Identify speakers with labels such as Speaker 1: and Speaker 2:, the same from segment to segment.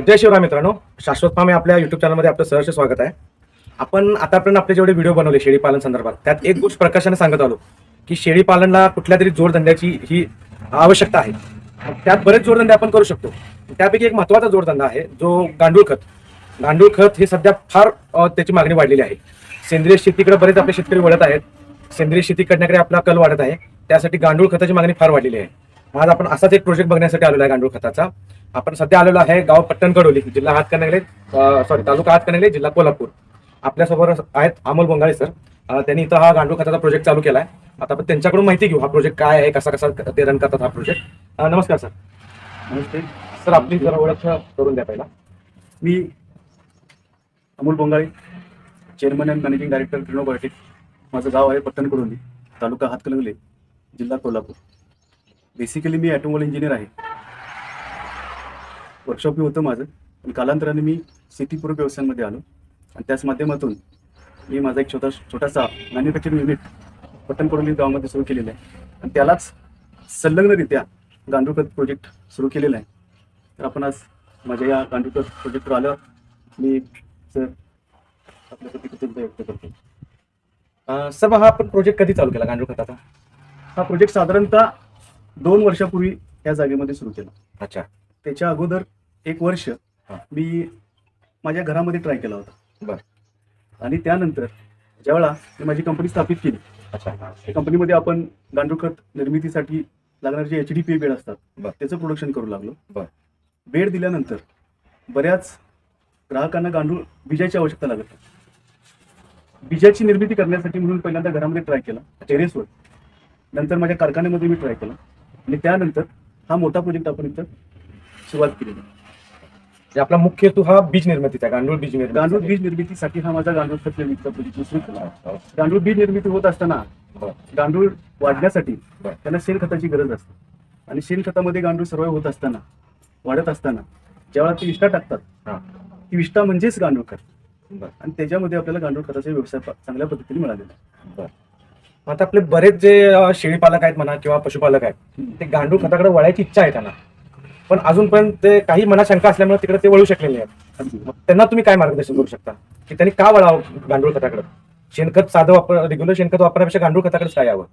Speaker 1: जय शिवराम मित्रांनो. शाश्वत फार्म या आपल्या युट्यूब चॅनलमध्ये आपलं सहर्ष स्वागत आहे. आपण आतापर्यंत आपले जेवढे व्हिडिओ बनवले शेळी पालन संदर्भात त्यात एक गोष्ट प्रकाशाने सांगत आलो की शेळी पालनला कुठल्या तरी जोडधंद्याची ही आवश्यकता आहे. त्यात बरेच जोडधंदे आपण करू शकतो. त्यापैकी एक महत्त्वाचा जोडधंदा आहे जो गांडूळ खत. गांडूळ खत हे सध्या फार त्याची मागणी वाढलेली आहे. सेंद्रिय शेतीकडे बरेच आपले शेतकरी वळत आहेत. सेंद्रिय शेती करण्याकडे आपला कल वाढत आहे. त्यासाठी गांडूळ खताची मागणी फार वाढलेली आहे. आज आपण असाच एक प्रोजेक्ट बघण्यासाठी आलेला आहे गांडूळ खताचा. आपण सध्या आलेलो आहे गाव पट्टण कडोली जिल्हा हातकणंगले सॉरी तालुका हातकणंगले जिल्हा कोल्हापूर. आपल्यासोबत आहेत अमोल बोंगाळे सर त्यांनी इथं हा गांडूळ खताचा प्रोजेक्ट चालू केला आहे आता आपण त्यांच्याकडून माहिती घेऊ हा प्रोजेक्ट काय आहे कसा कसा ते रन करतात हा प्रोजेक्ट नमस्कार सर
Speaker 2: नमस्ते.
Speaker 1: सर आपली जरा ओळख करून द्या पहिला.
Speaker 2: मी Amol Bongale chairman and managing director Pranav biotech माझं गाव आहे पट्टणकडोली तालुका हातकलंगले जिल्हा कोल्हापूर. बेसिकली मी ॲटोमोल इंजिनियर आहे. वर्कशॉपही होतं माझं. पण कालांतराने मी शेतीपूरक व्यवसायांमध्ये आलो. आणि त्याच माध्यमातून मी माझा एक छोटा छोटासा मॅन्युफॅक्चरिंग युनिट पट्टणकडोली गावामध्ये सुरू केलेलं आहे. आणि त्यालाच संलग्नरित्या गांडूळखत प्रोजेक्ट सुरू केलेला आहे. तर आपण आज माझ्या या गांडूळखत प्रोजेक्टवर आल्यावर मी सर आपल्यासाठी कृतज्ञता व्यक्त करतो.
Speaker 1: सर हा आपण प्रोजेक्ट कधी चालू केला गांडूळ खताचा
Speaker 2: हा प्रोजेक्ट साधारणतः दोन वर्षापूर्वी या जागेमध्ये सुरू केला.
Speaker 1: अच्छा.
Speaker 2: त्याच्या अगोदर एक वर्ष
Speaker 1: हा.
Speaker 2: मी माझ्या घरामध्ये ट्राय केला होता
Speaker 1: बर.
Speaker 2: आणि त्यानंतर ज्यावेळा मी माझी कंपनी स्थापित केली
Speaker 1: अच्छा
Speaker 2: त्या कंपनीमध्ये आपण गांडूळखत निर्मितीसाठी लागणारे जे एच डी पी बेड असतात
Speaker 1: बर.
Speaker 2: त्याचं प्रोडक्शन करू लागलो
Speaker 1: बर.
Speaker 2: बेड दिल्यानंतर बऱ्याच ग्राहकांना गांडूळ बिजाची आवश्यकता लागत होती. बिजाची निर्मिती करण्यासाठी म्हणून पहिल्यांदा घरामध्ये ट्राय केला टेरेसवर नंतर माझ्या कारखान्यामध्ये मी ट्राय केला आणि त्यानंतर हा मोठा प्रोजेक्ट आपण इथं सुरुवात केली
Speaker 1: आपला मुख्य हेतू हा बीज निर्मितीचा आहे, गांडूळ बीज निर्मिती
Speaker 2: गांडूळ बीज निर्मितीसाठी हा माझा गांडूळ खत निर्मितीचा प्रोजेक्ट सुरू केला गांडूळ बीज निर्मिती होत असताना. गांडूळ वाढण्यासाठी. त्यांना शेणखताची गरज असते आणि शेणखतामध्ये गांडूळ सर्व होत असताना वाढत असताना ज्यावेळेला ती विष्ठा टाकतात. ती विष्ठा म्हणजेच गांडूळ खत. आणि त्याच्यामध्ये आपल्याला गांडूळ खताचा व्यवसाय चांगल्या पद्धतीने मिळालेला
Speaker 1: आता आपले बरेच जे शेळी पालक आहेत म्हणा किंवा पशुपालक आहेत ते गांडूळ खताकडे वळायची इच्छा आहे त्यांना पण अजूनपर्यंत ते काही मनात शंका असल्यामुळे तिकडे ते वळू शकलेले आहेत. मग त्यांना तुम्ही काय मार्गदर्शन करू शकता? की त्यांनी का वळावं गांडूळ खताकडे? शेणखत साधं वापर रेग्युलर शेणखत वापरण्यापेक्षा गांडूळ खताकडे काय यावं?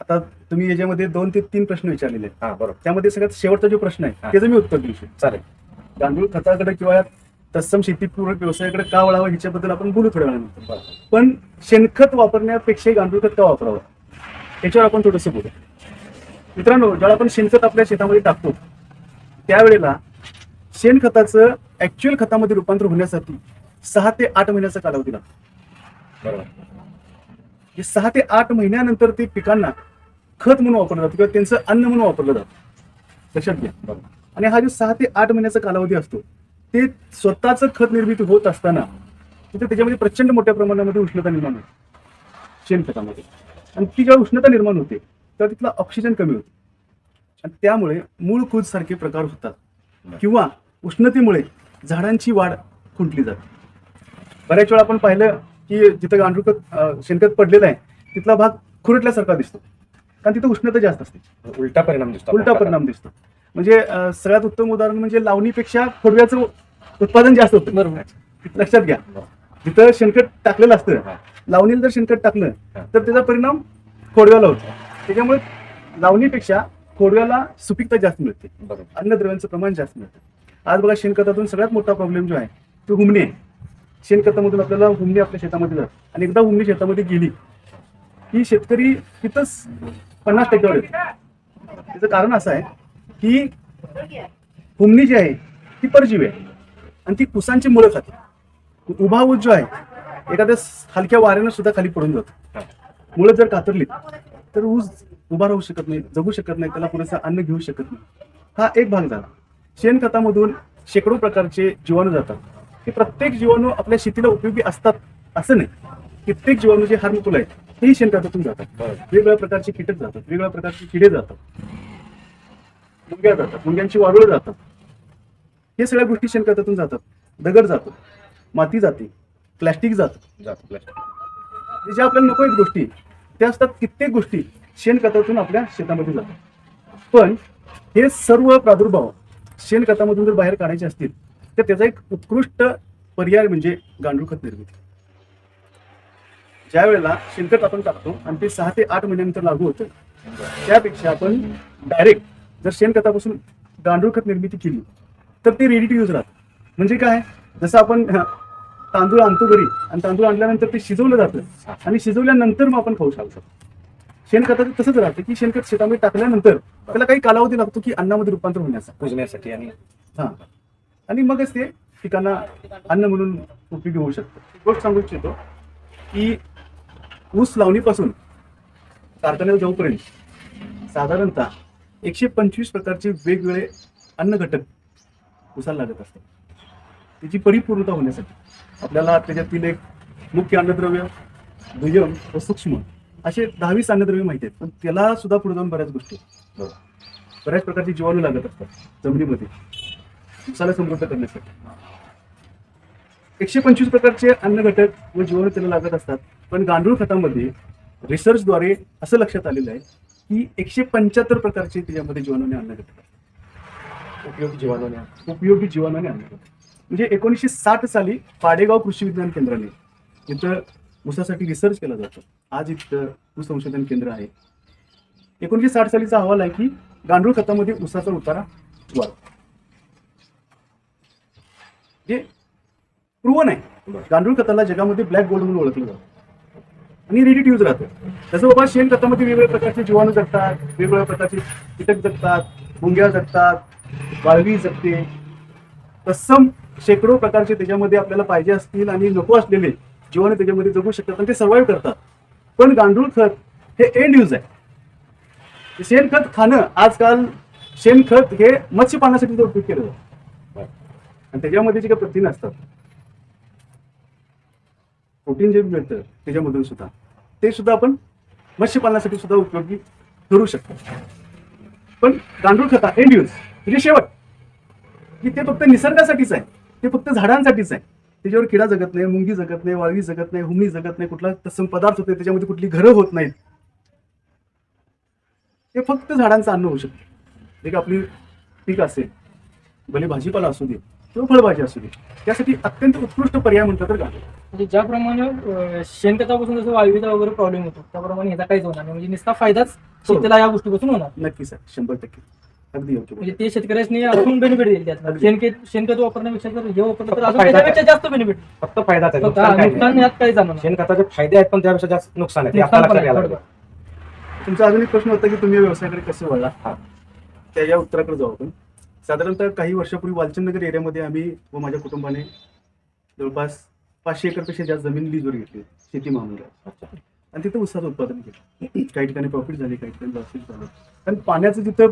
Speaker 2: आता तुम्ही याच्यामध्ये दोन ते तीन प्रश्न विचारलेले आहेत.
Speaker 1: हा बरोबर.
Speaker 2: त्यामध्ये सगळ्यात शेवटचा जो प्रश्न. आहे त्याचं मी उत्तर देऊ शकतो.
Speaker 1: चालेल.
Speaker 2: गांडूळ खताकडे किंवा तत्सम शेतीपूरक व्यवसायाकडे का वळावं ह्याच्याबद्दल आपण बोलू थोड्या वेळानंतर. पण शेणखत वापरण्यापेक्षा गांडूळ खत का वापरावं? याच्यावर आपण थोडंसं बोलू. मित्रांनो ज्यावेळेला आपण शेणखत आपल्या शेतामध्ये टाकतो त्यावेळेला शेणखताचं ऍक्च्युअल खतामध्ये रूपांतर होण्यासाठी सहा ते आठ महिन्याचा कालावधी लागतो.
Speaker 1: बरोबर.
Speaker 2: सहा ते आठ महिन्यानंतर ते पिकांना खत म्हणून वापरलं जातं किंवा त्यांचं अन्न म्हणून वापरलं जातं. लक्षात घ्या.
Speaker 1: बरोबर.
Speaker 2: आणि हा जो सहा ते आठ महिन्याचा कालावधी असतो ते स्वतःच खत निर्मिती होत असताना तिथे त्याच्यामध्ये प्रचंड मोठ्या प्रमाणामध्ये उष्णता निर्माण होते. शेणखतामध्ये. आणि ती जेव्हा उष्णता निर्माण होते तेव्हा तिथला ऑक्सिजन कमी होतो. आणि त्यामुळे मूळ कूद सारखे प्रकार होतात. किंवा उष्णतेमुळे झाडांची वाढ खुंटली जाते. बऱ्याच वेळा आपण पाहिलं की जिथं गांडूळखत अं, शेणखत पडलेलं आहे तिथला भाग खुरटल्यासारखा दिसतो. कारण तिथं उष्णता जास्त असते.
Speaker 1: उलटा परिणाम दिसतो.
Speaker 2: उलटा परिणाम दिसतो. म्हणजे सगळ्यात उत्तम उदाहरण म्हणजे लावणीपेक्षा खोडव्याचं उत्पादन जास्त होतं.
Speaker 1: बरोबर.
Speaker 2: लक्षात घ्या. जिथं शेणखत टाकलेलं. असतं लावणीला जर शेणखत टाकलं. तर त्याचा परिणाम खोडव्याला होतो. त्याच्यामुळे लावणीपेक्षा खोडव्याला सुपीकता जास्त मिळते.
Speaker 1: बरोबर.
Speaker 2: अन्नद्रव्यांचं प्रमाण जास्त मिळतं. आज बघा शेणखतातून सगळ्यात मोठा प्रॉब्लेम जो आहे तो हुमणी आहे. शेणखतामधून आपल्याला हुमणी आपल्या शेतामध्ये जात आणि एकदा हुमणी शेतामध्ये गेली की शेतकरी तिथंच पन्नास टक्क्यावर येतो त्याचं कारण असं आहे की हुमणी जी आहे ती परजीवी आहे. आणि ती कुसांची मुळं खाते. उभा ऊस जो आहे एखाद्या हलक्या वाऱ्यानं सुद्धा खाली पडून जातो. मुळं जर कातरली तर ऊस उभा राहू शकत नाही जगू शकत नाही त्याला पुरेसं अन्न घेऊ शकत नाही. हा एक भाग झाला. शेणखतामधून शेकडो प्रकारचे जीवाणू जातात. हे प्रत्येक जीवाणू आपल्या शेतीला उपयोगी असतात असं नाही. कित्येक जीवाणू जे हार्मफुल आहेत तेही शेणखतातून जातात. वेगवेगळ्या प्रकारचे कीटक जातात वेगवेगळ्या प्रकारचे किडे जातात. मुंग्या जातात मुंग्यांची वारुळ जातात. हे सगळ्या गोष्टी शेणखतातून जातात. दगड जातो माती जाते प्लॅस्टिक जातं.
Speaker 1: जातो प्लास्टिक.
Speaker 2: जे ज्या आपल्याला नको आहेत गोष्टी त्या असतात कित्येक गोष्टी शेणखतातून आपल्या शेतामध्ये जातात. पण हे सर्व प्रादुर्भाव शेणखतामधून जर बाहेर काढायचे असतील तर त्याचा एक उत्कृष्ट पर्याय म्हणजे गांडूळ खत निर्मिती. ज्या वेळेला शेणखत आपण टाकतो आणि ते सहा ते आठ महिन्यानंतर लागू होतं त्यापेक्षा आपण डायरेक्ट जर शेणखतापासून गांडूळ खत निर्मिती केली तर ते रेडी टू यूज राहतं. म्हणजे काय? जसं आपण तांदूळ आणतो घरी आणि तांदूळ आणल्यानंतर ते शिजवलं जातं. आणि शिजवल्यानंतर मग आपण खाऊ शकतो. शेणखताचं तसंच राहतं की शेणखत शेतामध्ये टाकल्यानंतर त्याला काही कालावधी लागतो की अन्नामध्ये रूपांतर होण्याचा.
Speaker 1: पुजण्यासाठी आणि
Speaker 2: हा. आणि मगच ते पिकांना अन्न म्हणून उपयोगी होऊ शकतं. गोष्ट सांगू इच्छितो की ऊस लावणीपासून कारखान्यात जाऊपर्यंत साधारणतः एकशे पंचवीस प्रकारचे वेगवेगळे अन्न घटक उसाला लागत असतात. त्याची परिपूर्णता होण्यासाठी. आपल्याला त्याच्यातील एक मुख्य अन्नद्रव्य दुय्यम व सूक्ष्म असे दहावीस अन्नद्रव्य माहिती आहेत. पण त्याला सुद्धा पुढे जाऊन बऱ्याच गोष्टी बऱ्याच प्रकारची जीवाणू लागत असतात जमिनीमध्ये. उसाला समृद्ध करण्यासाठी. एकशे पंचवीस प्रकारचे अन्न घटक व जीवाणू त्याला लागत असतात. पण गांडूळ खतामध्ये रिसर्चद्वारे असं लक्षात आलेलं आहे की एकशे पंच्याहत्तर प्रकारचे त्याच्यामध्ये जीवाणूने अन्न घटक असतात.
Speaker 1: उपयोगी जीवाणूने.
Speaker 2: उपयोगी जीवाणूने अन्न घटक. म्हणजे एकोणीसशे साठ साली पाडेगाव कृषी विज्ञान केंद्राने इथं ऊसासाठी रिसर्च केला जातो. आज इथं ऊस संशोधन केंद्र आहे. एकोणीसशे साठ सालीचा अहवाल आहे की गांडूळ खतामध्ये ऊसाचा उतारा वाढ. जे प्रूवन आहे गांडूळ खताला जगामध्ये ब्लॅक गोल्ड म्हणून ओळखलं जातं. आणि रेडी ट्यूज राहतं. तसं बाबा शेण खतामध्ये वेगवेगळ्या प्रकारचे जीवाणू जगतात वेगवेगळ्या प्रकारचे कीटक जगतात मुंग्या जगतात वाळवी जगते. तत्सम शेकडो प्रकारचे त्याच्यामध्ये आपल्याला पाहिजे असतील आणि नको असलेले जीवाणू त्याच्यामध्ये जगू शकतात आणि ते सर्वाईव्ह करतात. पण गांडूळ खत हे एंड यूज आहे. शेणखत खाणं आजकाल शेणखत हे मत्स्यपालनासाठी जर उपयोग केलं जातं आणि त्याच्यामध्ये जे काही प्रथिन असतात प्रोटीन जे मिळतं त्याच्यामधून सुद्धा ते सुद्धा आपण मत्स्यपालनासाठी सुद्धा उपयोगी करू शकतो. पण गांडूळ खता एंड यूज म्हणजे शेवट की ते फक्त निसर्गासाठीच आहे. ते फक्त झाडांसाठीच आहे. त्याच्यावर किडा जगत नाही मुंगी जगत नाही वाळवी जगत नाही हुमणी जगत नाही कुठला तत्सम पदार्थ होते त्याच्यामध्ये कुठली घरं होत नाहीत. ते फक्त झाडांचं अन्न होऊ शकतं. एक आपली पीक असेल भले भाजीपाला असू दे किंवा फळभाजी असू दे त्यासाठी अत्यंत उत्कृष्ट पर्याय म्हटलं तर गांडूळ
Speaker 3: म्हणजे ज्याप्रमाणे शेणखतापासून जसं वाळवीचा वगैरे प्रॉब्लेम होतो त्याप्रमाणे ह्याचा काहीच होणार नाही. म्हणजे नुसता फायदाच शेतीला या गोष्टीपासून होणार
Speaker 2: नक्की सर शंभर टक्के. अगदी योग्य
Speaker 3: म्हणजे ते शेतकऱ्यांनी अजून बेनिफिट देईल त्यात शेणखत शेणखत वापरण्यापेक्षा जर हे वापरलं तर अजून
Speaker 1: फायदा
Speaker 3: त्याच्यापेक्षा जास्त बेनिफिट
Speaker 1: फक्त फायदाच आहे नुकसान काही नाही.
Speaker 3: नुकसान यात काही जाणार नाही.
Speaker 1: शेणखताचे फायदे आहेत पण त्यापेक्षा जास्त नुकसान आहे. ते
Speaker 3: नुकसान
Speaker 1: आपल्याला
Speaker 3: पण
Speaker 1: लक्षात
Speaker 3: आहे,
Speaker 1: घ्यायला
Speaker 3: थोडंफार.
Speaker 2: तुमचा अजून एक प्रश्न होता की तुम्ही या व्यवसायाकडे कसे वळला
Speaker 1: हा.
Speaker 2: त्याच्या उत्तराकडे जाऊ आपण. साधारणतः काही वर्षापूर्वी वालचंदनगर एरियामध्ये आम्ही व माझ्या कुटुंबाने जवळपास पाचशे एकरपेक्षा जास्त जमीन लीजवर घेतली. शेती
Speaker 1: अच्छा.
Speaker 2: आणि तिथं ऊसाचं उत्पादन केलं. काही ठिकाणी प्रॉफिट झाले काही ठिकाणी लॉसेस झालं. कारण पाण्याचं जिथं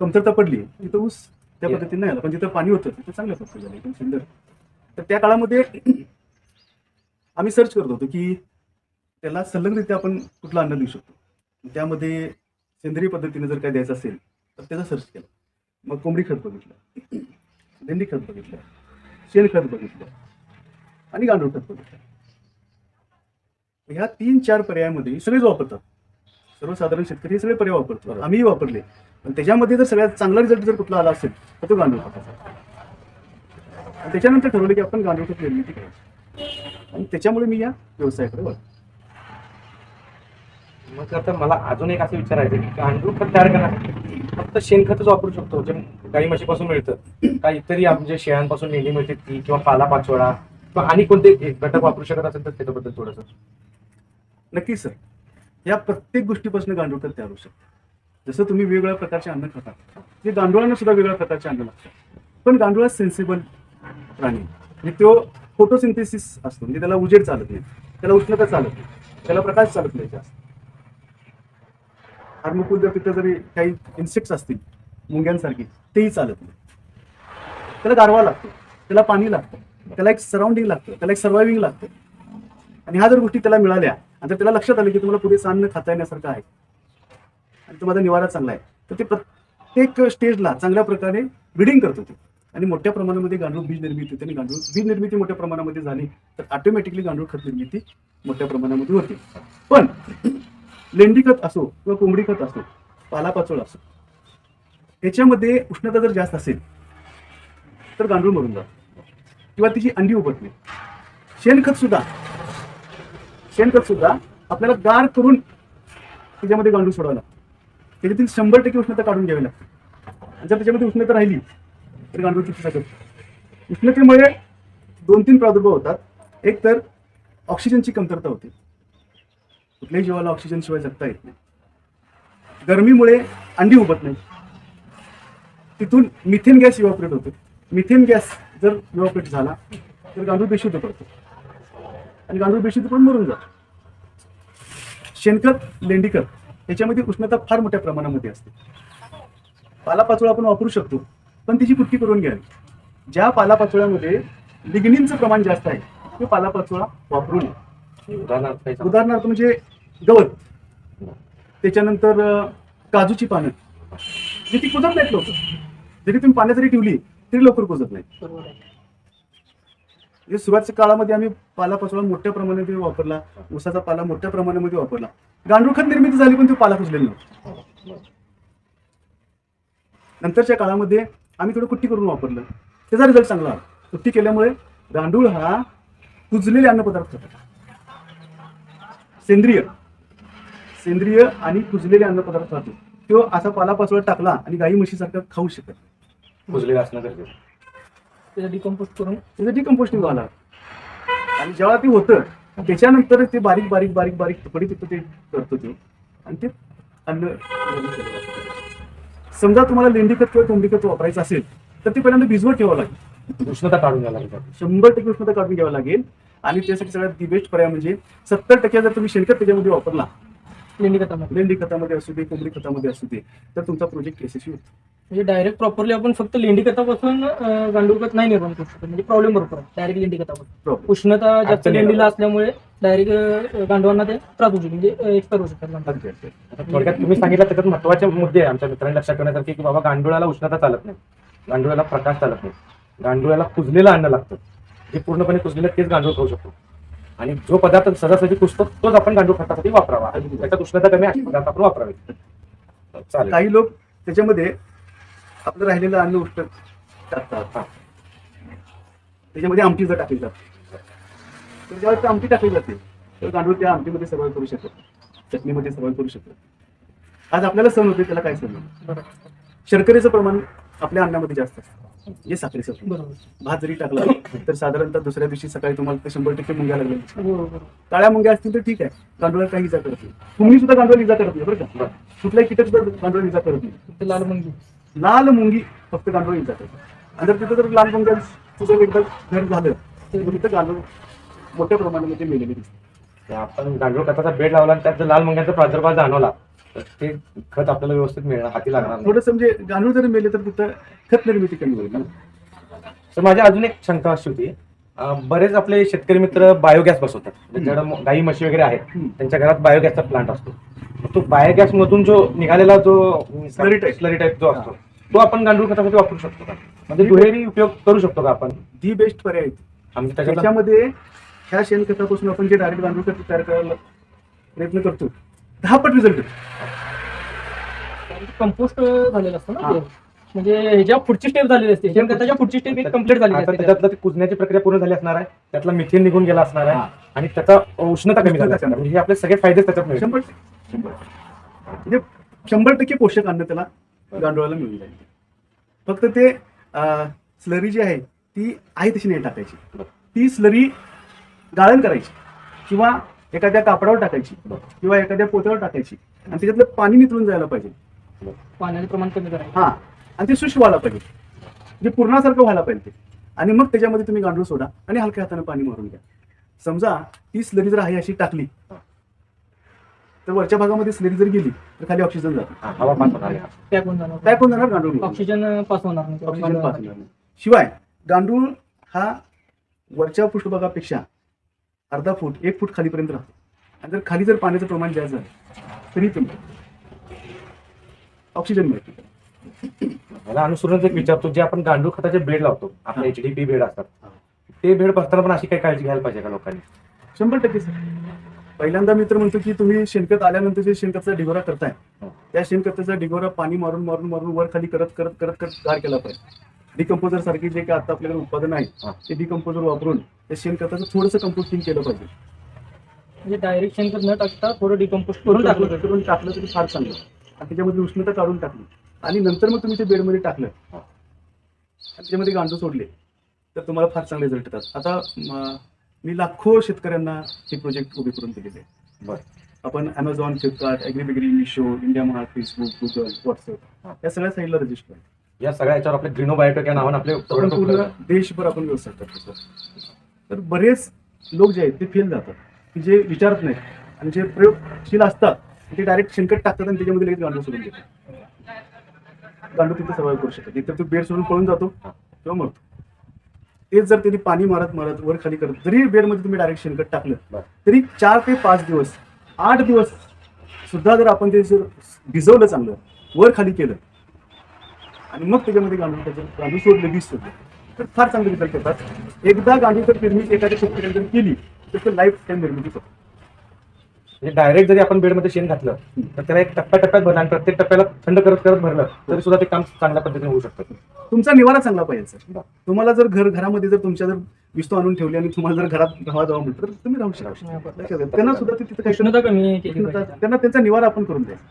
Speaker 2: कमतरता पडली. तिथं ऊस त्या. पद्धतीने नाही आला. पण जिथं पाणी होतं तिथं चांगलं प्रॉफिट झालं एकदम सुंदर. तर त्या काळामध्ये आम्ही सर्च करत होतो की त्याला सलगरित्या आपण कुठलं अन्न देऊ शकतो. त्यामध्ये सेंद्रिय पद्धतीने जर काय द्यायचं असेल तर त्याचा सर्च केला. मग कोंबडी खत बघितलं. लेंडी खत बघितलं. शेणखत बघितलं. आणि गांडूळ खत बघितलं. ह्या तीन चार पर्यायामध्ये सगळेच वापरतात. सर्वसाधारण शेतकरी हे सगळे पर्याय वापरतो. आम्हीही वापरले. पण त्याच्यामध्ये जर सगळ्यात चांगला रिझल्ट जर कुठला आला असेल तर तो गांडूळ खताचा. त्याच्यानंतर ठरवलं की आपण गांडूळ खत निर्मिती करायची. आणि त्याच्यामुळे मी या व्यवसायाकडे वळलो.
Speaker 1: मग आता मला अजून एक असं विचारायचं की गांडूळ खत तयार करण्यासाठी फक्त शेणखतच वापरू शकतो जे गाई म्हशीपासून मिळतं. का इतरही म्हणजे शेळ्यांपासून नेहमी मिळते ती किंवा पाला पाचोळा किंवा आणि कोणते घटक वापरू शकत असेल तर त्याच्याबद्दल थोडंसं.
Speaker 2: नक्कीच सर. या प्रत्येक गोष्टीपासून गांडूळ खत तयार होऊ शकतात जसं तुम्ही वेगवेगळ्या प्रकारचे अन्न खाता. ते गांडुळांना सुद्धा वेगळ्या प्रकारचे अन्न लागतात. पण गांडूळ सेन्सिबल प्राणी. आणि म्हणजे तो फोटोसिंथेसिस असतो. म्हणजे त्याला उजेड चालत नाही. त्याला उष्णता चालत नाही. त्याला प्रकाश चालत नाही जास्त. हार्मोकुल जर तिथं जरी काही इन्सेक्ट्स असतील मुंग्यांसारखी तेही चालत नाही. त्याला गारवा लागतो. त्याला पाणी लागतं. त्याला एक सराउंडिंग लागतं. त्याला एक सर्वायविंग लागतं. आणि ह्या जर गोष्टी त्याला मिळाल्या आणि जर त्याला लक्षात आलं की तुम्हाला पुरेसं अन्न खाता येण्यासारखं आहे आणि तुम्हाला निवारा चांगला आहे तर ते प्रत्येक स्टेजला चांगल्या प्रकारे ब्रिडिंग करत होते. आणि मोठ्या प्रमाणामध्ये गांडूळ बीज निर्मिती होते आणि गांडूळ बीज निर्मिती मोठ्या प्रमाणामध्ये झाली तर ऑटोमॅटिकली गांडूळ खत निर्मिती मोठ्या प्रमाणामध्ये होते. पण लेंडी खत असो किंवा कोंबडी खत असो पालापाचोळ असो याच्यामध्ये उष्णता जर जास्त असेल तर गांडूळ मरून जातो. किंवा तिची अंडी उभत नाही शेणखत सुद्धा शेणखत सुद्धा आपल्याला गार करून त्याच्यामध्ये गांडूळ सोडावं लागतं. त्याच्यातील शंभर टक्के उष्णता काढून घ्यावी लागते. आणि जर त्याच्यामध्ये उष्णता राहिली तर गांडूळ किती सकत उष्णतेमुळे दोन तीन प्रादुर्भाव होतात. एक तर ऑक्सिजनची कमतरता होते. कुठल्याही जीवाला ऑक्सिजन शिवाय जगता येत नाही. गरमीमुळे अंडी उभत नाही. तिथून मिथेन गॅस इव्हॉपरेट होतो. मिथेन गॅस जर इव्हॉपरेट झाला तर गांडूळ बेशुद्ध पडतो. आणि गांडूळ बेशुद्ध पण मरून जातो. शेणखत लेंडीखत याच्यामध्ये उष्णता फार मोठ्या प्रमाणामध्ये असते. पालापाचोळा आपण वापरू शकतो पण त्याची पुट्टी करून घ्यावी. ज्या पालापाचोळ्यामध्ये लिग्निनचं प्रमाण जास्त आहे ते पालापाचोळा वापरू नये.
Speaker 1: उदाहरणार्थ.
Speaker 2: उदाहरणार्थ म्हणजे गवत त्याच्यानंतर काजूची पानं. जी ती कुजत नाहीत लवकर जरी तुम्ही पाण्यात जरी ठेवली तरी लवकर कुजत नाही
Speaker 3: बरोबर आहे.
Speaker 2: म्हणजे सुरुवातीच्या काळामध्ये आम्ही पालापाचोळा मोठ्या प्रमाणामध्ये वापरला. ऊसाचा पाला मोठ्या प्रमाणामध्ये वापरला. गांडूळ खत निर्मिती झाली पण तो पाला कुजलेला नव्हता. नंतरच्या काळामध्ये आम्ही थोडं कुट्टी करून वापरलं. त्याचा रिझल्ट चांगला कुट्टी केल्यामुळे गांडूळ हा कुजलेले अन्नपदार्थ होता. सेंद्रिय. सेंद्रिय आणि कुजलेले अन्नपदार्थ राहतो तो. असा पालापाचोळा टाकला आणि गाई म्हशीसारखा खाऊ शकत
Speaker 1: कुजलेला असणं गरजेचं.
Speaker 3: त्याचं डिकम्पोस्ट करून
Speaker 2: त्याचं डिकम्पोस्टिंग व्हायला आणि जेव्हा ते होतं त्याच्यानंतर ते बारीक बारीक बारीक बारीक तुकडे तिथं ते करतो ते आणि ते अन्न समजा तुम्हाला लेंडीखत किंवा कोंबडीखत वापरायचं असेल तर ते पहिल्यांदा भिजवत ठेवावं लागेल.
Speaker 1: उष्णता काढून घ्यायला लागेल.
Speaker 2: शंभर टक्के उष्णता काढून घ्यावं लागेल. आणि त्यासाठी सगळ्यात दी बेस्ट पर्याय म्हणजे सत्तर टक्के जर तुम्ही शेणखत त्याच्यामध्ये वापरला
Speaker 3: लेंडी खतामध्ये.
Speaker 2: लेंडी खतामध्ये असू दे कोंबडी खतामध्ये असू दे तर तुमचा प्रोजेक्ट यशस्वी होतो.
Speaker 3: म्हणजे डायरेक्ट प्रॉपरली आपण फक्त लेंडी खतापासून अं, गांडूळ खत नाही निर्माण करू शकत. म्हणजे प्रॉब्लेम आहे. डायरेक्ट लेंडी खतापासून.
Speaker 2: Problem.
Speaker 3: उष्णता जास्त
Speaker 1: अडचणी
Speaker 3: लेंडीला असल्यामुळे डायरेक्ट गांडवांना ते त्रास होऊ शकतो. म्हणजे एक्सपायर होऊ शकतात गांडूळ.
Speaker 2: अगदी अगदी.
Speaker 1: आता थोडक्यात तुम्ही सांगितलं त्याच्यात महत्त्वाचे मुद्दे आहे आमच्या मित्रांनी लक्षात ठेवण्यासारखे की बाबा गांडुळाला उष्णता चालत नाही. गांडुळाला प्रकाश चालत नाही. गांडुळाला कुजलेलं अन्न लागतं. जे पूर्णपणे कुजलेलं तेच गांडूळ खाऊ शकतो. आणि जो पदार्थ सहजासहजी कुजतो तोच आपण गांडूळ खतासाठी वापरावा. त्याच्यात उष्णता कमी असे पदार्थ आपण वापरावे. चालेल.
Speaker 2: काही लोक त्याच्यामध्ये आपलं राहिलेलं अन्न उष्ट टाकतात.
Speaker 1: हा.
Speaker 2: त्याच्यामध्ये आमटी जर टाकली जाते. तर ते आमटी टाकली जाते तर गांडूळ त्या आमटीमध्ये सर्वाइव करू शकतात चटणीमध्ये सर्वाइव करू शकतात आज आपल्याला सण होते त्याला काय सण? शर्करेचं प्रमाण आपल्या अन्नामध्ये जास्त असतं. जे साखरेचं प्रमाण.
Speaker 3: बरोबर.
Speaker 2: भात जरी टाकला तर साधारणतः दुसऱ्या दिवशी सकाळी तुम्हाला ते शंभर टक्के मुंग्या लागल्या
Speaker 3: बरोबर.
Speaker 2: काळ्या मुंग्या असतील तर ठीक आहे. गांडुळाला काही इजा करत नाही. तुम्ही सुद्धा गांडूळ इजा करत नाही बरं का. कुठल्याही कीटक सुद्धा गांडूळ इजा करत नाही.
Speaker 3: लाल मुंगी.
Speaker 2: लाल मुंगी फक्त गांडूळ इजा करतात आणि जर तिथं जर लाल मुंग्यांचं जर एकदा घर झालं तर तिथं गांडूळ मोठ्या प्रमाणामध्ये मेलेले दिसतात.
Speaker 1: आपण गांडूळ खताचा बेड लावला आणि त्यात जर लाल मुंग्यांचा प्रादुर्भाव जाणवला. तर ते खत आपल्याला व्यवस्थित मिळणार हाती लागणार नाही.
Speaker 2: थोडंसं म्हणजे गांडूळ जरी मेले तर तिथं खत निर्मिती कमी होईल.
Speaker 1: तर माझी अजून एक शंका अशी होती. अं, बरेच आपले शेतकरी मित्र बायोगॅस बसवतात. ज्यांच्याकडे म- गाई म्हशी वगैरे आहेत.
Speaker 2: हम्म.
Speaker 1: त्यांच्या घरात बायोगॅसचा प्लांट असतो. मग तो बायोगॅस मधून जो निघालेला जो
Speaker 2: Slurry type.
Speaker 1: स्लरी टाईप जो असतो तो आपण गांडूळ खतासाठी वापरू शकतो का? म्हणजे दुहेरी उपयोग करू शकतो का आपण?
Speaker 2: दी बेस्ट पर्याय आहे.
Speaker 1: त्याच्यात
Speaker 2: त्याच्यामध्ये ह्या शेणखतापासून आपण जे डायरेक्ट गांडूळ खत तयार करायला प्रयत्न करतो दहा पट रिझल्ट
Speaker 3: कंपोस्ट झालेलं असतं ना
Speaker 2: हा.
Speaker 3: ते. म्हणजे ह्याच्या पुढची स्टेप झालेली असते शेणखताच्या पुढची स्टेप एक कंप्लीट झालेली
Speaker 1: आता
Speaker 3: असते
Speaker 1: त्याच्यातलं ती कुजण्याची प्रक्रिया पूर्ण झाली असणार आहे त्यातला मिथेन निघून गेला असणार
Speaker 2: हा.
Speaker 1: आहे आणि त्याचा उष्णता कमी झाली असणार आहे. म्हणजे हे आपले सगळे फायदे त्याच्यात मिळतील
Speaker 2: शंभर शंभर म्हणजे शंभर टक्के पोषक अन्न त्याला गांडुळाला मिळून जाईल फक्त ते स्लरी जी आहे ती आहे तशी नाही टाकायची ती स्लरी गाळण करायची किंवा एखाद्या कापडावर टाकायची किंवा एखाद्या पोत्यावर टाकायची. आणि त्याच्यातलं पाणी निथळून जायला पाहिजे.
Speaker 3: पाण्याचं प्रमाण कमी करायचं.
Speaker 2: हा. आणि ते शुष्क व्हायला पाहिजे. म्हणजे पूर्णासारखं व्हायला पाहिजे. ते आणि मग त्याच्यामध्ये तुम्ही गांडूळ सोडा आणि हलक्या हाताने पाणी मारून घ्या. समजा ती स्लरी जर आहे अशी टाकली तर वरच्या भागामध्ये स्लरी जर गेली तर खाली ऑक्सिजन जातो.
Speaker 1: हा.
Speaker 3: पॅक होऊन जाणार.
Speaker 2: गांडूळ.
Speaker 3: ऑक्सिजन पास होणार नाही.
Speaker 2: ऑक्सिजन पास होणार नाही. शिवाय गांडूळ हा वरच्या पृष्ठभागापेक्षा अर्धा फूट एक फूट खालीपर्यंत राहतो आणि जर खाली जर पाण्याचं प्रमाण जास्त झालं तरी तुम्ही ऑक्सिजन मिळते
Speaker 1: मला अनुसरून एक विचारतो जे आपण गांडूळ खताचे बेड लावतो आपले
Speaker 2: हा.
Speaker 1: एचडीपी बेड असतात. ते बेड बसताना पण अशी काही काळजी घ्यायला पाहिजे का लोकांनी
Speaker 2: शंभर टक्के सर पहिल्यांदा मी तर म्हणतो की तुम्ही शेणखत आल्यानंतर जे शेणखतचा डिगोरा करताय
Speaker 1: हो.
Speaker 2: त्या शेणखताचा डिगोरा पाणी मारून मारून मारून वर खाली करत करत करत करत गार केला पाहिजे डिकम्पोजर सारखी जे काही आता आपल्याकडे उत्पादन आहे
Speaker 1: हा.
Speaker 2: ते डिकम्पोजर वापरून त्या शेणखताचं थोडंसं कंपोस्टिंग केलं पाहिजे
Speaker 3: म्हणजे डायरेक्ट शेणखत न टाकता थोडं डिकम्पोस्ट करून टाकलं.
Speaker 2: करून टाकलं तरी फार चांगलं आणि त्याच्यामध्ये उष्णता काढून टाकली आणि नंतर मग तुम्ही ते बेडमध्ये टाकलं. आणि त्याच्यामध्ये गांडू सोडले तर तुम्हाला फार चांगले रिझल्ट येतात आता म, लाखो शेतकऱ्यांना हे प्रोजेक्ट उभे करून दिलेले.
Speaker 1: बर
Speaker 2: आपण Amazon Flipkart Agribegri Meesho India Mart Facebook Google WhatsApp. या सगळ्या साईडला रजिस्टर आहे
Speaker 1: या सगळ्या याच्यावर आपले ग्रीनो बायोटेक या नावाने आपले
Speaker 2: आपण
Speaker 1: product
Speaker 2: पूर्ण
Speaker 1: उपलब्ध आहेत.
Speaker 2: देशभर आपण व्यवसाय करतो तर बरेच लोक जे आहेत ते फेल जातात की जे विचारत नाहीत आणि जे प्रयोगशील असतात ते डायरेक्ट शेणकट टाकतात आणि त्याच्यामध्ये लगेच गांडूळ सोडून देतात गांडूळ तिथे सर्वाइव्ह करू शकत नाही तर तो बेड सोडून पळून जातो. किंवा मरतो तेच जर त्यांनी पाणी मारत मारत वर खाली करत जरी बेडमध्ये तुम्ही डायरेक्ट शेणकट टाकलं
Speaker 1: बरं.
Speaker 2: तरी चार ते पाच दिवस आठ दिवस सुद्धा जर आपण ते जर भिजवलं चांगलं वर खाली केलं आणि मग त्याच्यामध्ये गांडूळ त्याचं गांडूळ सोडले बीज सोडले. तर फार चांगले रिझल्ट येतात. एकदा गांडूळ जर पेरणी एखाद्या शेतकऱ्याने जर केली तर ते लाईफ टाईम निर्मिती करतो.
Speaker 1: म्हणजे डायरेक्ट जरी आपण बेडमध्ये शेण घातलं तर त्याला एक टप्प्याटप्प्यात भरलं आणि प्रत्येक टप्प्याला थंड करत करत भरलं तरी सुद्धा ते काम चांगल्या पद्धतीने होऊ शकतं.
Speaker 2: तुमचा निवारा चांगला पाहिजे सर. तुम्हाला जर घर घरामध्ये जर तुमच्या जर विस्तू आणून ठेवली आणि तुम्हाला जर घरात राहावं जावं म्हटलं तर तुम्ही राहू शकता. घ्या. त्यांना सुद्धा ते तिथं काही. त्यांना त्यांचा निवारा आपण करून द्यायचा.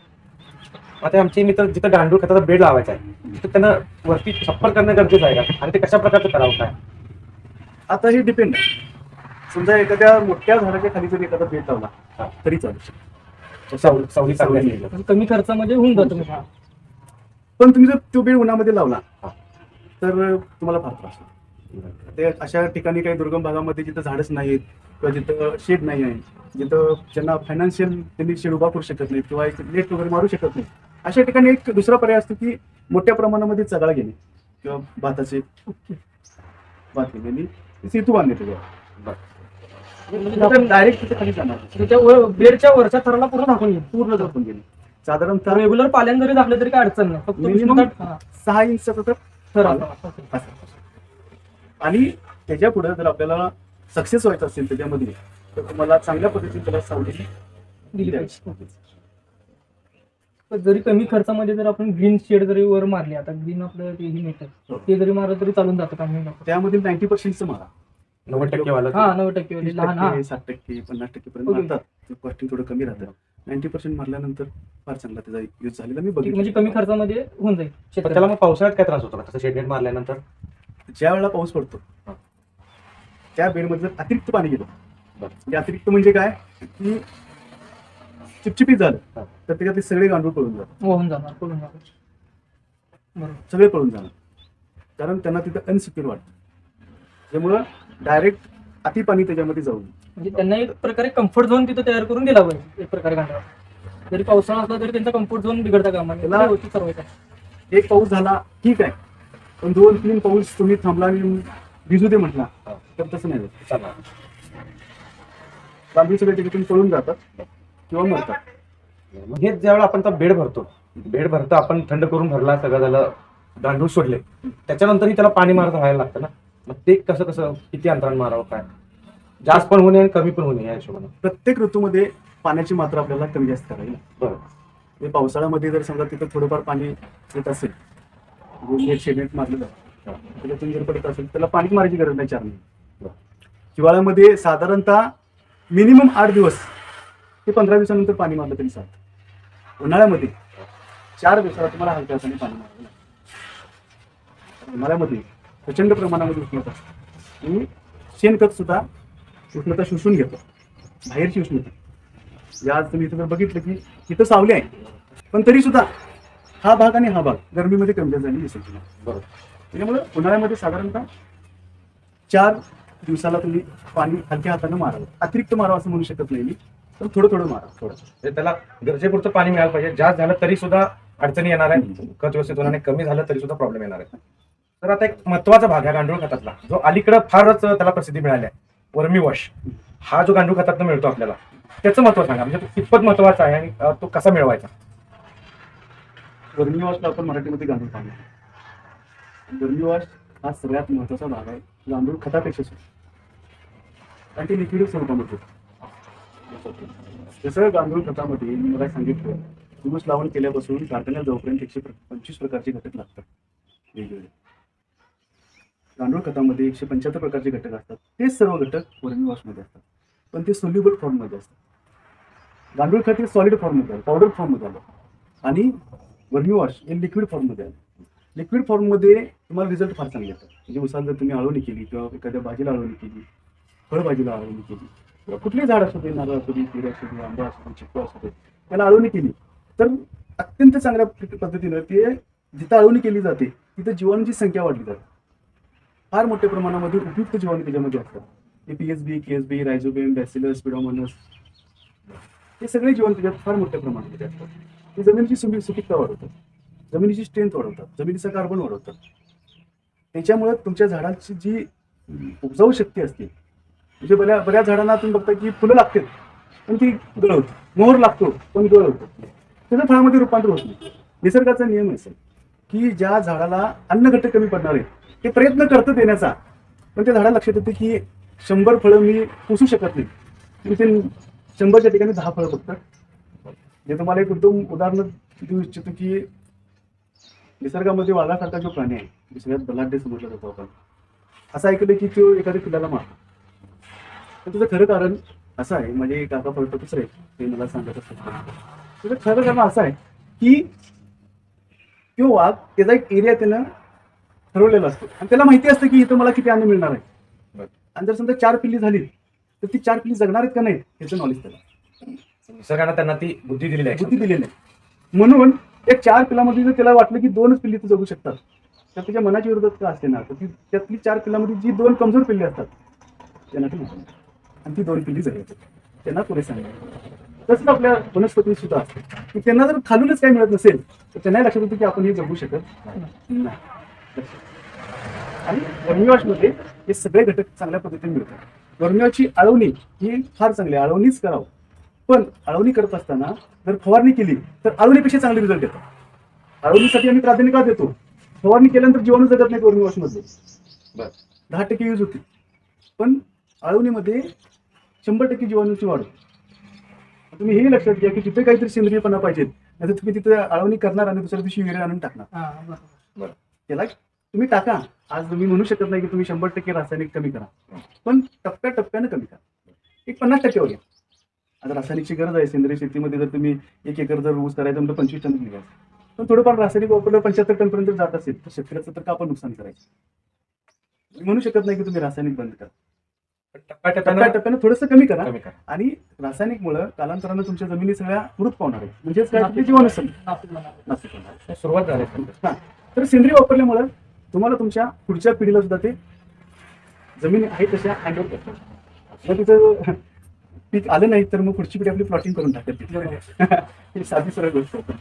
Speaker 1: आता आमचे मित्र जिथं गांडूळ खताचा बेड लावायचा आहे तर त्यांना वरती छप्पर करणं गरजेचं आहे का? आणि ते कशा प्रकारचं करावं काय?
Speaker 2: आता हे डिपेंड आहे. समजा एखाद्या मोठ्या झाडाच्या खाली जर एखादा बेट लावला
Speaker 1: हा.
Speaker 2: तरी चालू शकतो
Speaker 1: सावली सावली चांगली
Speaker 3: कमी खर्चामध्ये होऊन जातो.
Speaker 2: पण तुम्ही जर तो बेड उन्हामध्ये लावला. तर तुम्हाला फार त्रास होतो ते अशा ठिकाणी काही दुर्गम भागामध्ये जिथं झाडच नाहीत किंवा जिथं शेड नाही आहे जिथं ज्यांना फायनान्शियल त्यांनी शेड उभा करू शकत नाहीत किंवा एक नेट वगैरे मारू शकत नाही अशा ठिकाणी एक दुसरा पर्याय असतो की मोठ्या प्रमाणामध्ये चगाळ घेणे किंवा भाताचे भात घेणे आणि सेतू बांधणे त्याच्यावर. डायरेक्ट तिथे खाली जाणार.
Speaker 3: त्याच्या बेडच्या वरच्या थराला पूर्ण झाकून येईल
Speaker 2: पूर्ण झाकून गेले साधारणतः
Speaker 3: रेग्युलर पाल्यान जरी झाकलं तरी काय अडचण नाही. फक्त
Speaker 2: सहा इंचचा तर
Speaker 3: थर आला.
Speaker 2: असं. आणि त्याच्या पुढे जर आपल्याला सक्सेस व्हायचं असेल त्याच्यामध्ये तर तुम्हाला चांगल्या पद्धतीने त्याला सावली
Speaker 3: दिली पाहिजे. पण जरी कमी खर्चामध्ये जर आपण ग्रीन शेड जरी वर मारले आता ग्रीन आपलं ते हे मिळतं. ते जरी मारलं तरी चालून जातं काही
Speaker 2: त्यामध्ये नाईन्टी पर्सेंटचं मारा
Speaker 1: नव्वद टक्के वाला
Speaker 3: हा नव्वद टक्के
Speaker 2: तीस
Speaker 3: लहान हा
Speaker 2: टक्के साठ टक्के पन्नास टक्के पर्यंत
Speaker 3: Okay.
Speaker 2: मारतात कॉस्टिंग थोडं कमी राहतं नाईन्टी पर्सेंट मारल्यानंतर फार चांगला त्याचा यूज झालेला मी
Speaker 3: ठीक, म्हणजे
Speaker 2: बघितलं
Speaker 3: कमी खर्चामध्ये होऊन जाईल
Speaker 1: पण
Speaker 3: शेतकऱ्याला.
Speaker 1: त्याला मग पावसाळ्यात काय त्रास होतो का तसं शेड नेट मारल्यानंतर
Speaker 2: ज्या वेळेला पाऊस पडतो
Speaker 1: हा.
Speaker 2: त्या बेडमध्ये जर अतिरिक्त पाणी गेलं
Speaker 1: बरं.
Speaker 2: म्हणजे अतिरिक्त म्हणजे काय की चिपचिपीत झालं. तर त्याच्यातले सगळे गांडूळ पळून जातात
Speaker 3: होऊन जाणार पडून जाणार बरोबर
Speaker 2: सगळे पळून जाणार कारण त्यांना तिथं अनसिक्युअर वाटतं त्यामुळं डायरेक्ट अति पाणी त्याच्यामध्ये जाऊ नये.
Speaker 3: म्हणजे त्यांना एक प्रकारे कम्फर्ट झोन तिथं तयार करून दिला पाहिजे एक प्रकारे गांडवा जरी पावसाळा असला तरी त्यांचा कम्फर्ट झोन बिघडता कामा नये.
Speaker 2: त्याला-
Speaker 3: त्या गोष्टी सर्व आहेत.
Speaker 2: एक पाऊस झाला ठीक आहे पण दोन तीन पाऊस तुम्ही थांबला आणि भिजू दे म्हटला. तर तसं नाही होत. गांडूळ सगळे तिकडून पळून जातात किंवा मरतात
Speaker 1: मग हे ज्यावेळेला आपण बेड भरतो बेड भरता आपण थंड करून भरला सगळं झालं गांडूळ सोडले त्याच्यानंतरही त्याला पाणी मारत राहायला लागतं ना? मग ते कसं कसं किती अंतराने मारावं काय? जास्त पण होणे आणि कमी पण होणे या हिशोबाने.
Speaker 2: प्रत्येक ऋतूमध्ये पाण्याची मात्रा आपल्याला कमी जास्त करावी लागते.
Speaker 1: बरं.
Speaker 2: म्हणजे पावसाळ्यामध्ये जर समजा तिथं थोडंफार पाणी येत असेल म्हणजे नेट शेडनेट मारलं जातं जर पडत असेल त्याला पाणी मारायची गरज नाही चार महिने
Speaker 1: बरं.
Speaker 2: हिवाळ्यामध्ये साधारणतः मिनिमम आठ दिवस ते पंधरा दिवसानंतर पाणी मारलं तरी चालतं. उन्हाळ्यामध्ये चार दिवसाला तुम्हाला हलक्या हाताने पाणी मारावं लागतं उन्हाळ्यामध्ये प्रचंड प्रमाणामध्ये उष्णता असते. आणि शेणखत सुद्धा उष्णता शोषून घेतो. बाहेरची उष्णता. या आज तुम्ही इथं बघितलं की इथं सावली आहे. पण तरी सुद्धा हा भाग आणि हा भाग गरमीमध्ये कमी झाली दिसेल तुम्हाला
Speaker 1: बरोबर.
Speaker 2: त्याच्यामुळे उन्हाळ्यामध्ये साधारणतः चार दिवसाला तुम्ही पाणी हलक्या हातानं मारावं. अतिरिक्त मारावं असं म्हणू शकत नाही मी. तर थोडं थोडं मारा थोडं
Speaker 1: म्हणजे त्याला गरजेपुरतं पाणी मिळालं पाहिजे. जास्त झालं तरी सुद्धा अडचणी येणार आहे खत व्यवस्थित होणार कमी झालं तरी सुद्धा प्रॉब्लेम येणार आहे तर आता एक महत्त्वाचा भाग आहे गांडूळ खतातला. जो अलीकडे फारच त्याला प्रसिद्धी मिळाली आहे. Vermi wash. हा जो गांडूळ खतातनं मिळतो आपल्याला. त्याचं महत्त्व सांगा. म्हणजे तो कितपत महत्त्वाचा आहे आणि तो कसा मिळवायचा?
Speaker 2: गर्मीवाशला आपण मराठीमध्ये गांडूळ पाणी गर्मीवाश हा सगळ्यात महत्त्वाचा भाग आहे. गांडूळ खतापेक्षा सुद्धा. कारण ते लिक्विड स्वरूपामध्ये. होतं. जसं गांडूळ खतामध्ये मी मला सांगितलं ऊस लावण केल्यापासून काढण्याला जाऊपर्यंत एकशे पंचवीस प्रकारचे घटक लागतात. वेगवेगळे. गांडूळ खतामध्ये एकशे पंच्याहत्तर प्रकारचे घटक असतात. तेच सर्व घटक वर्मी वॉशमध्ये असतात. पण ते सोल्युबल फॉर्ममध्ये असतात. गांडूळ खत हे सॉलिड फॉर्ममध्ये आलं पावडर फॉर्ममध्ये आलं. आणि वर्मी वॉश हे लिक्विड फॉर्ममध्ये आलं. लिक्विड फॉर्ममध्ये तुम्हाला रिझल्ट फार चांगले येतात. म्हणजे उसाला जर तुम्ही आळवणी केली किंवा एखाद्या भाजीला आळवणी केली फळभाजीला आळवणी केली कुठली झाड असू दे नारळ असू दे पेरू असू दे आंबा असू दे चिक्कू असू दे त्याला आळवणी केली. तर अत्यंत चांगल्या पद्धतीनं ते जिथं अळवणी केली जाते तिथं जीवाणूची संख्या वाढली जाते. फार मोठ्या प्रमाणामध्ये उपयुक्त जीवाणू त्याच्यामध्ये असतात. ते P S B K S B rhizobium bacillus pseudomonas हे सगळे जीवन त्याच्यात फार मोठ्या प्रमाणामध्ये असतात. ते जमिनीची सुपी सुपीकता वाढवतात. जमिनीची स्ट्रेंथ वाढवतात. जमिनीचा कार्बन वाढवतात. त्याच्यामुळे तुमच्या झाडाची जी उपजाऊ शक्ती असते म्हणजे बऱ्या बऱ्याच झाडांना तुम्ही बघता की फुलं लागतात पण ती गळवते मोहर लागतो पण गळवतो त्याचं फळामध्ये रूपांतर होत नाही. निसर्गाचा नियम आहे सर की ज्या झाडाला अन्न घटक कमी पडणार आहे ते प्रयत्न करतं देण्याचा पण त्या झाडाला लक्षात येते की शंभर फळं मी पुसू शकत नाही. मी ते शंभरच्या ठिकाणी दहा फळं बघतात. जे तुम्हाला एक उत्तम उदाहरण देऊ इच्छितो की निसर्गामध्ये वाघासारखा जो प्राणी आहे जो सगळ्यात बलाढ्य समजला जातो आपण. असं ऐकलं की तो एखाद्या पिल्लाला मारतो. तर त्याचं खरं कारण असं आहे म्हणजे काका पडतो दुसरे ते मला सांगत असतात. त्याचं खरं कारण असं आहे की तो वाघ त्याचा एक एरिया त्यानं ठरवलेला असतो. आणि त्याला माहिती असतं की इथं मला किती अन्न मिळणार आहे. आणि जर समजा चार पिल्ली झाली तर ती चार पिल्ली जगणार आहेत का नाही त्याचं नॉलेज त्याला
Speaker 1: निसर्गानं त्यांना ती बुद्धी दिलेली आहे.
Speaker 2: बुद्धी दिलेली आहे. म्हणून त्या चार पिलामध्ये जर त्याला वाटलं की दोनच पिल्ली तर जगू शकतात तर त्याच्या मनाची विरोधात का असते ना? तर ती त्यातली चार पिल्लामध्ये जी दोन कमजोर पिल्ली असतात त्यांना ती. आणि ती दोन पिल्ली जगायची त्यांना पुरेसा सांगितलं तसंच आपल्या वनस्पती सुद्धा असते. की त्यांना जर खालूनच काही मिळत नसेल तर त्यांना लक्षात येतं की आपण हे जगू शकत नाही. आणि वनविवासमध्ये हे सगळे घटक चांगल्या पद्धतीने मिळतात. वर्मिवॉशची आळवणी ही फार चांगली आळवणीच करावं. पण आळवणी करत असताना जर फवारणी केली तर आळवणीपेक्षा चांगले रिझल्ट येतात आळवणीसाठी आम्ही प्राधान्य का देतो? फवारणी केल्यानंतर जीवाणू जगत नाहीत वर्मिवॉशमध्ये
Speaker 1: बरं.
Speaker 2: दहा टक्के यूज होते पण आळवणीमध्ये शंभर टक्के जीवाणूची वाढ. तुम्ही हे लक्षात घ्या की तिथे काहीतरी सेंद्रियपणा पाहिजे नाही तर तुम्ही तिथे आळवणी करणार आणि दुसऱ्या दिवशी वेगळे आणून टाकणार.
Speaker 3: हा
Speaker 2: त्याला तुम्ही टाका. आज तुम्ही म्हणू शकत नाही की तुम्ही शंभर टक्के रासायनिक कमी करा. पण टप्प्या टप्प्यानं कमी करा. एक पन्नास टक्क्यावर घ्या आता रासायनिकची गरज आहे सेंद्रिय शेतीमध्ये जर तुम्ही एक एकर जर ऊस करायचं म्हणजे पंचवीस टन निघायचं. पण थोडंफार रासायनिक वापरलं पंच्याहत्तर टन पर्यंत जात असेल तर शेतकऱ्याचं तर का आपण नुकसान करायचं. म्हणू शकत नाही की तुम्ही रासायनिक बंद करा.
Speaker 1: टप्प्याटप्प्यानं
Speaker 2: टप्प्यानं थोडंसं कमी करा.
Speaker 1: कमी करा.
Speaker 2: आणि रासायनिकमुळं कालांतरानं तुमच्या जमिनी सगळ्या मृत पावणार आहेत. म्हणजेच काय? आपली.
Speaker 3: नाशिक
Speaker 2: होणार
Speaker 1: सुरुवात झाली
Speaker 2: हा. तर सेंद्रिय वापरल्यामुळं तुम्हाला तुमच्या पुढच्या पिढीला सुद्धा ते जमीन आहे तशा हँडल करतात. मग तिथं पीक आलं नाही तर मग पुढची पिढी आपली प्लॉटिंग करून टाकतात ही साधी सरळ गोष्ट. आहे.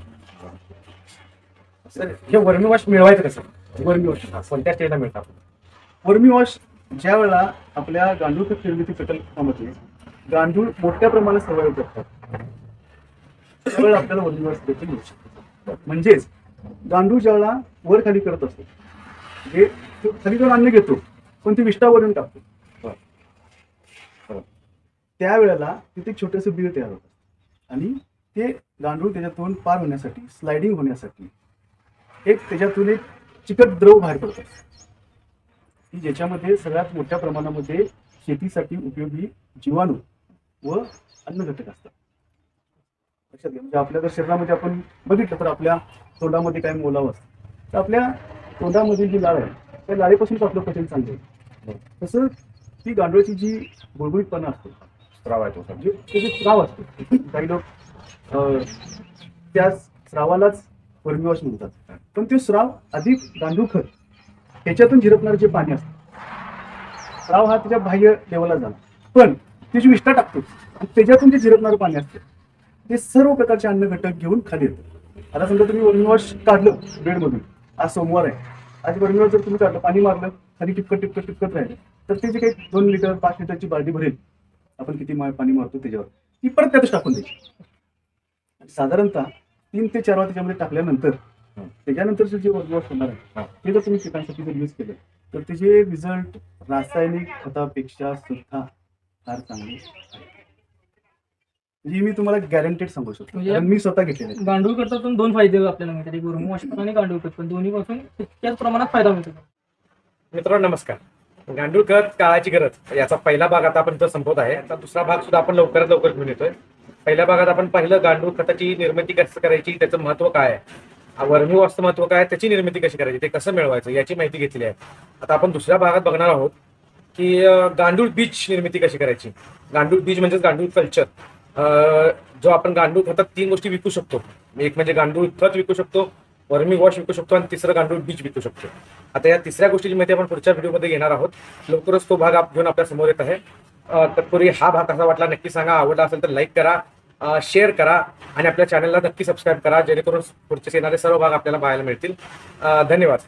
Speaker 1: सर हे वर्मी वॉश मिळवायचं कसं?
Speaker 2: Vermi wash.
Speaker 1: कोणत्या स्टेजला मिळतं आपल्याला?
Speaker 2: वर्मी वॉश ज्या वेळेला आपल्या गांडूळ खत निर्मिती प्रकल्पामध्ये गांडूळ मोठ्या प्रमाणात सवय करतात त्यावेळेला आपल्याला वर्मी देखील मिळू शकतो म्हणजेच गांडूळ ज्यावेळेला वर खाली करत असतो म्हणजे तो खाली जाऊन अन्न घेतो पण ती विष्ठावरून टाकतो. त्यावेळेला तिथे एक छोटंसं बिळ तयार होतं. आणि ते गांडूळ त्याच्यातून पार होण्यासाठी स्लायडिंग होण्यासाठी एक त्याच्यातून एक चिकट द्रव बाहेर पडतात की ज्याच्यामध्ये सगळ्यात मोठ्या प्रमाणामध्ये शेतीसाठी उपयोगी जीवाणू व अन्न घटक असतात. लक्षात घ्या. म्हणजे आपल्या जर शरीरामध्ये आपण बघितलं तर आपल्या तोंडामध्ये काय मोलावं असतं. तर आपल्या तोंडामध्ये जी लाळ आहे त्या लाळेपासूनच आपलं पचन चांगलं आहे तसं ती गांडूळाची जी गुळगुळीतपणा असतो
Speaker 1: स्त्राव आहे तो सर.
Speaker 2: म्हणजे ते जे स्राव असतो काही लोक त्या स्रावालाच वर्मिवॉश म्हणतात. पण ते स्राव अधिक गांडूळ खत त्याच्यातून झिरपणारं जे पाणी असतं राव हा त्याच्या बाह्य लेवलला झाला. पण त्याची जी विष्ठा टाकतो आणि त्याच्यातून जे झिरपणारं पाणी असतं ते सर्व प्रकारचे अन्न घटक घेऊन खाली येतं. आता समजा तुम्ही वर्मिवॉश काढलं बेडमधून आज सोमवार आहे. आज वर्मिवॉश जर तुम्ही काढलं पाणी मारलं खाली टिपकट टिपकट टिपकत राहिलं तर ते जे काही दोन लिटर पाच लिटरची बाल्टी भरेल आपण किती मा- पाणी मारतो त्याच्यावर ती परत त्यातच टाकून द्यायची. साधारणतः तीन ते चार वेळा त्याच्यामध्ये टाकल्यानंतर त्याच्यानंतरचं जे वर्गवॉश होणार आहे
Speaker 1: हं.
Speaker 2: ते जर तुम्ही पिकांसाठी जर यूज केलं तर त्याचे रिझल्ट रासायनिक खतापेक्षा सुद्धा फार चांगले आहेत. जी मी तुम्हाला गॅरंटेड सांगू शकतो.
Speaker 3: म्हणजे-
Speaker 2: कारण मी स्वतः घेतलेले.
Speaker 3: गांडूळ खतातून दोन फायदे आपल्याला मिळतात एक वॉश आणि गांडूळ खत. पण दोन्ही पासून तितक्याच प्रमाणात फायदा मिळतो
Speaker 1: मित्रांनो नमस्कार. गांडूळ खत काळाची गरज. याचा पहिला भाग आता आपण संपवत आहे. आता दुसरा भाग सुद्धा आपण लवकरात लवकर घेऊन येतोय. पहिल्या भागात आपण पाहिलं गांडूळ खताची निर्मिती कसं करायची त्याचं महत्त्व काय आहे? वर्मी वास्तुमत्व काय त्याची निर्मिती कशी करायची ते कसं मिळवायचं याची माहिती घेतली आहे. आता आपण दुसऱ्या भागात बघणार आहोत की गांडूळ बीज निर्मिती कशी करायची. गांडूळ बीज म्हणजेच गांडूळ कल्चर. जो आपण गांडूळ खतात तीन गोष्टी विकू शकतो. एक म्हणजे गांडूळ खत विकू शकतो वर्मी वॉश विकू शकतो आणि तिसरं गांडूळ बीज विकू शकतो. आता या तिसऱ्या गोष्टीची माहिती आपण पुढच्या व्हिडिओमध्ये घेणार आहोत. लवकरच तो भाग आप- घेऊन आपल्यासमोर येत आहे. तत्पूर्वी हा भाग कसा वाटला नक्की सांगा. आवडला असेल तर लाईक करा. शेअर करा आणि आपल्या चॅनलला नक्की सबस्क्राईब करा जेणेकरून पुढचे येणारे सर्व भाग आपल्याला पाहायला मिळतील. धन्यवाद.